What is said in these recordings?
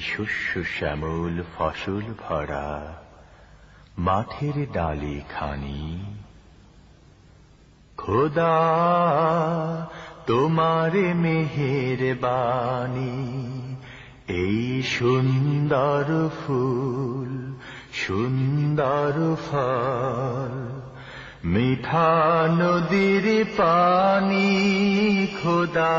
শস্য শ্যামল ফসল ভরা, মাঠের ডালি খানি। খোদা, তোমার মেহের বাণী এই সুন্দর ফুল, সুন্দর ফল, মিঠা নদীর পানি। খোদা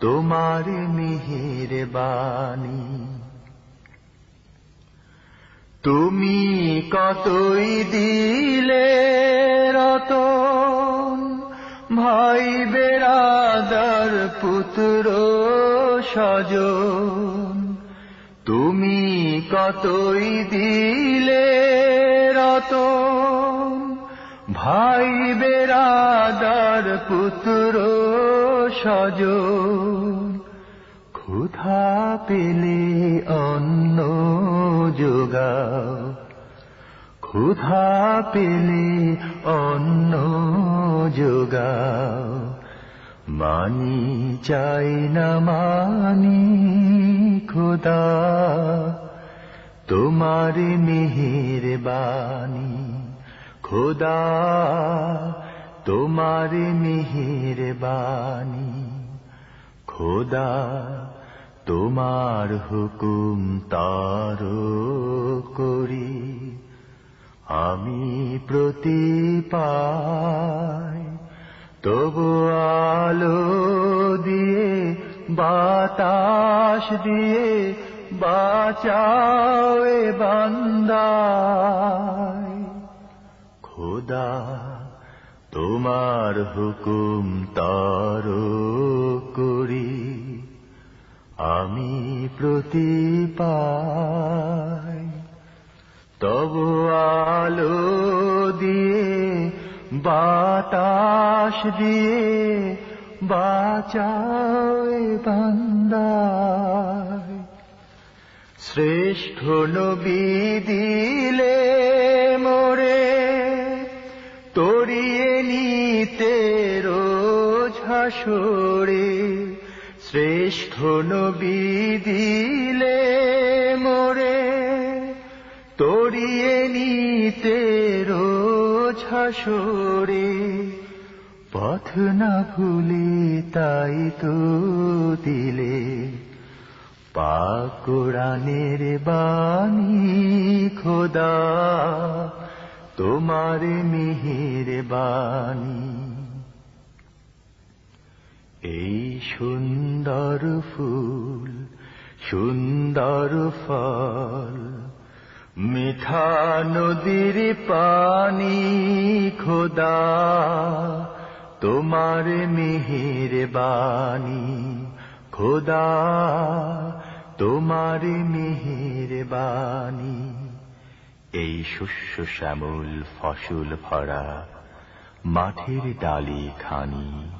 তোমার মেহের বাণী তুমি কতই দিলে রতন, ভাই বেড়াদার পুত্র সজন তুমি কতই দিলে রতন, ভাই বেড়াদার পুত্র সজন ক্ষুধা পেলে অন্ন যোগাও। ক্ষুধা পেলে অন্ন যোগাও। মানি চাই না মানি খোদা তোমার মেহের বাণী খোদা তোমার মেহের বাণী খোদা তোমার হুকুম তার করি। আমি প্রতি পাই তবু আলো দিয়ে, বাতাস দিয়ে বাঁচাও এ বান্দায়। খোদা তোমার হুকুম তার করি আমি প্রতি তব আলো দিয়ে, বাতাস দিয়ে বাঁচাও বান্দায়। শ্রেষ্ঠ নবী দিলে হাসরে শ্রেষ্ঠ নবী দিলে মোরে, তরিয়ে নিতে রোজ পথ না ভুলে তাই তো দিলে। পাকুরানের বাণী খোদা, তোমার মিহির বাণী এই সুন্দর ফুল, সুন্দর ফল, মিঠা নদীর পানি খোদা, তোমার মিহির বাণী খোদা, তোমার মিহির বাণী। এই শস্য শ্যামল ফসল ভরা মাঠের ডালি খানি